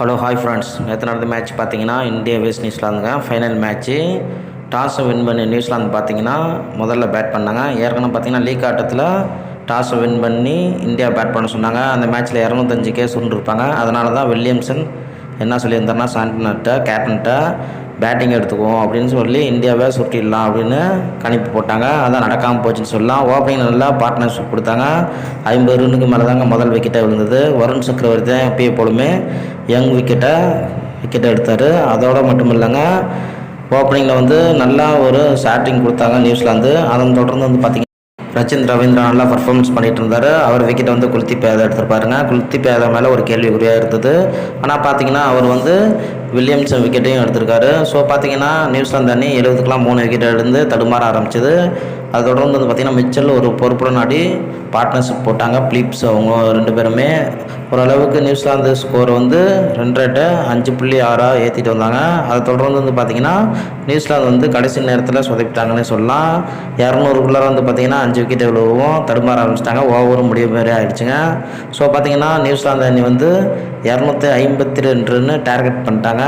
Hello hi friends நேற்று நடந்த match பார்த்தீங்கன்னா இந்தியா வெஸ்ட் நியூசிலாந்துங்க ஃபைனல் மேட்ச்சு டாஸை வின் பண்ணி நியூசிலாந்து பார்த்தீங்கன்னா முதல்ல பேட் பண்ணாங்க. ஏற்கனவே பார்த்தீங்கன்னா லீக் ஆட்டத்தில் டாஸை வின் பண்ணி இந்தியா பேட் பண்ண சொன்னாங்க. அந்த மேட்ச்சில் இரநூத்தஞ்சு கேஸ் இருப்பாங்க. அதனால தான் வில்லியம்சன் என்ன சொல்லியிருந்தாருன்னா சாண்டனர்கிட்ட கேப்டன்கிட்ட பேட்டிங் எடுத்துக்குவோம் அப்படின்னு சொல்லி இந்தியாவை சுட்டிடலாம் அப்படின்னு கணிப்பு போட்டாங்க. அதான் நடக்காமல் போச்சுன்னு சொல்லலாம். ஓப்பனிங் நல்லா பார்ட்னர்ஷிப் கொடுத்தாங்க. ஐம்பது ரன்னுக்கு மேலே தாங்க முதல் விக்கெட்டை விழுந்தது. வருண் சக்கரவர்த்தி தான் எப்பயே போலுமே யங் விக்கெட்டை விக்கெட்டை எடுத்தார். அதோடு மட்டும் இல்லைங்க ஓப்பனிங்கில் வந்து நல்லா ஒரு ஸ்டார்டிங் கொடுத்தாங்க நியூசிலாந்து. அதன் தொடர்ந்து வந்து பார்த்திங்கன்னா ரச்சின் ரவீந்திரா நல்லா பர்ஃபார்மன்ஸ் பண்ணிட்டு இருந்தார். அவர் விக்கெட் வந்து குல்தி பேதை எடுத்திருப்பாருங்க குல்தி பேதை மேலே ஒரு கேள்விக்குறியாக இருந்தது. ஆனால் பார்த்தீங்கன்னா அவர் வந்து வில்லியம்சன் விக்கெட்டையும் எடுத்திருக்காரு. ஸோ பார்த்தீங்கன்னா நியூசிலாந்து அணி எழுபதுக்கெலாம் மூணு விக்கெட் எடுத்து தடுமாற ஆரம்பிச்சது. அதை தொடர்ந்து வந்து பார்த்திங்கன்னா மிச்சல் ஒரு பொறுப்புடன் ஆடி பார்ட்னர்ஷிப் போட்டாங்க. பிலிப்ஸ் அவங்க ரெண்டு பேருமே. ஓரளவுக்கு நியூசிலாந்து ஸ்கோர் வந்து ரெண்டு ரேட்டை அஞ்சு புள்ளி ஆறாக ஏற்றிட்டு வந்தாங்க. அதை தொடர்ந்து வந்து பார்த்திங்கன்னா நியூசிலாந்து வந்து கடைசி நேரத்தில் சொதப்பிட்டாங்கன்னு சொல்லலாம். இரநூறுக்குள்ளார வந்து பார்த்திங்கன்னா அஞ்சு விக்கெட் விழுவும். தடுமாற ஆரம்பிச்சிட்டாங்க. ஓவரும் முடிவு மாதிரி ஆகிடுச்சுங்க ஸோ பார்த்திங்கன்னா நியூசிலாந்து அணி வந்து இரநூத்தி ஐம்பத்தி ரெண்டுன்னு டார்கெட் பண்ணிட்டாங்க.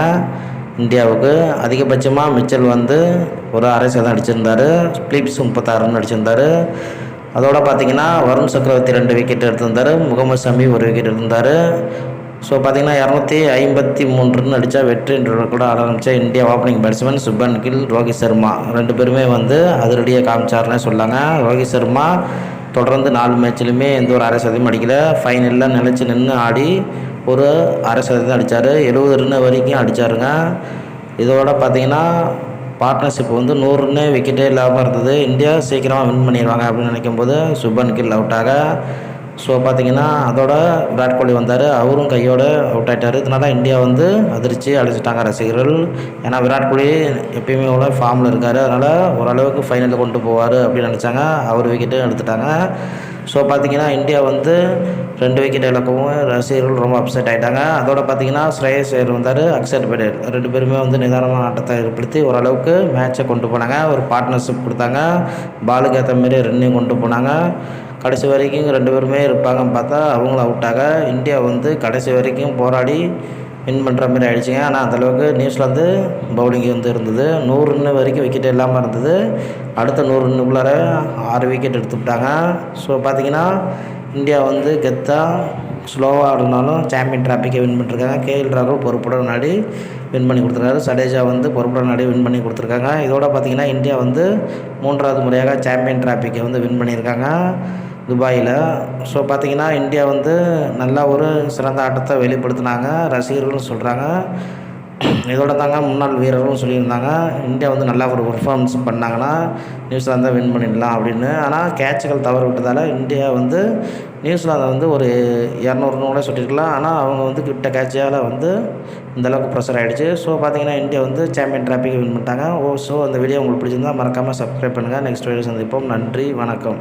இந்தியாவுக்கு அதிகபட்சமாக மிச்சல் வந்து ஒரு அரை சதம் அடிச்சிருந்தார் பிலிப்ஸ் முப்பத்தாறு ரன் அடிச்சிருந்தார். அதோடு பார்த்தீங்கன்னா வருண் சக்கரவர்த்தி ரெண்டு விக்கெட் எடுத்திருந்தார் முகமது ஷமி ஒரு விக்கெட் இருந்தார் ஸோ பார்த்தீங்கன்னா இரநூத்தி ஐம்பத்தி மூணு ரன் அடித்தா வெற்றி என்று கூட ஆரம்பித்த India opening batsman Shubman Gill Rohit Sharma. ரெண்டு பேருமே வந்து அதிரடியாக காமிச்சாருன்னே சொல்லாங்க ரோஹித் சர்மா தொடர்ந்து நாலு மேட்ச்லையுமே எந்த ஒரு அரை சதவீதம் அடிக்கல. ஃபைனலில் நிலச்சி நின்று ஆடி ஒரு அரை சதவீதம் அடித்தார் எழுபது ரன் வரைக்கும் அடித்தாருங்க இதோட பார்த்தீங்கன்னா பார்ட்னர்ஷிப் வந்து நூறு ரன்னு விக்கெட்டே இல்லாமல் இருந்தது. இந்தியா சீக்கிரமாக வின் பண்ணிடுவாங்க அப்படின்னு நினைக்கும் போது சுபன் கில் அவுட்டாக ஸோ பார்த்தீங்கன்னா அதோட விராட் கோலி வந்தார். அவரும் கையோடு அவுட் ஆகிட்டார் இதனால இந்தியா வந்து அதிர்ச்சி அழைச்சிட்டாங்க ரசிகர்கள். ஏன்னா விராட் கோலி எப்பயுமே உள்ள ஃபார்மில் இருக்கார். அதனால் ஓரளவுக்கு ஃபைனலில் கொண்டு போவார் அப்படின்னு நினச்சாங்க. அவர் விக்கெட்டும் எடுத்துட்டாங்க. ஸோ பார்த்தீங்கன்னா இந்தியா வந்து ரெண்டு விக்கெட் இழக்கவும் ரசிகர்கள் ரொம்ப அப்செட் ஆகிட்டாங்க அதோட பார்த்தீங்கன்னா ஸ்ரேயஸ் ஐயர் வந்தார். அக்ஷர் படேல் ரெண்டு பேருமே வந்து நிதானமான ஆட்டத்தை ஏற்படுத்தி ஓரளவுக்கு மேட்சை கொண்டு போனாங்க. ஒரு பார்ட்னர்ஷிப் கொடுத்தாங்க. பாலுக்கு ஏற்ற மாரி ரன்னையும் கொண்டு போனாங்க. கடைசி வரைக்கும் ரெண்டு பேருமே இருப்பாங்கன்னு பார்த்தா அவங்களும் அவுட்டாக இந்தியா வந்து கடைசி வரைக்கும் போராடி வின் பண்ணுற மாதிரி ஆகிடுச்சிங்க ஆனால் அந்தளவுக்கு நியூசிலாந்து பவுலிங் வந்து இருந்தது. நூறு ரன்னு வரைக்கும் விக்கெட் இல்லாமல் இருந்தது. அடுத்த நூறு ரன்னுக்குள்ளார ஆறு விக்கெட் எடுத்துவிட்டாங்க ஸோ பார்த்தீங்கன்னா இந்தியா வந்து கெத்தாக ஸ்லோவாக இருந்தாலும் சாம்பியன் டிராஃபிக்கை வின் பண்ணிருக்காங்க. கேஎல் ராகுல் பொறுப்புடன் நாடி வின் பண்ணி கொடுத்துருக்காரு. சடேஜா வந்து பொறுப்புடன் நாடி வின் பண்ணி கொடுத்துருக்காங்க. இதோட பார்த்தீங்கன்னா இந்தியா வந்து மூன்றாவது முறையாக சாம்பியன் டிராஃபிக்கை வந்து வின் பண்ணியிருக்காங்க. துபாயில். ஸோ பார்த்தீங்கன்னா இந்தியா வந்து நல்லா ஒரு சிறந்த ஆட்டத்தை வெளிப்படுத்தினாங்க. ரசிகர்களும் சொல்கிறாங்க இதோட தாங்க முன்னாள் வீரர்களும் சொல்லியிருந்தாங்க. இந்தியா வந்து நல்லா ஒரு பர்ஃபார்மன்ஸ் பண்ணாங்கன்னா நியூசிலாந்தை வின் பண்ணிடலாம் அப்படின்னு. ஆனால் கேட்சுகள் தவறு விட்டதால் இந்தியா வந்து நியூசிலாந்தை வந்து ஒரு இரநூறு கூட சொல்லியிருக்கலாம். ஆனால் அவங்க வந்து கிட்ட கேட்சியால் வந்து இந்தளவுக்கு ப்ரெஷர் ஆகிடுச்சு ஸோ பார்த்தீங்கன்னா இந்தியா வந்து சாம்பியன் டிராஃபிக்கை வின் பண்ணிட்டாங்க. Oh, ஓ ஸோ அந்த வீடியோ உங்களுக்கு பிடிச்சிருந்தா மறக்காமல் சப்ஸ்கிரைப் பண்ணுங்கள் நெக்ஸ்ட் வீடியோ சந்திப்போம். நன்றி. வணக்கம்.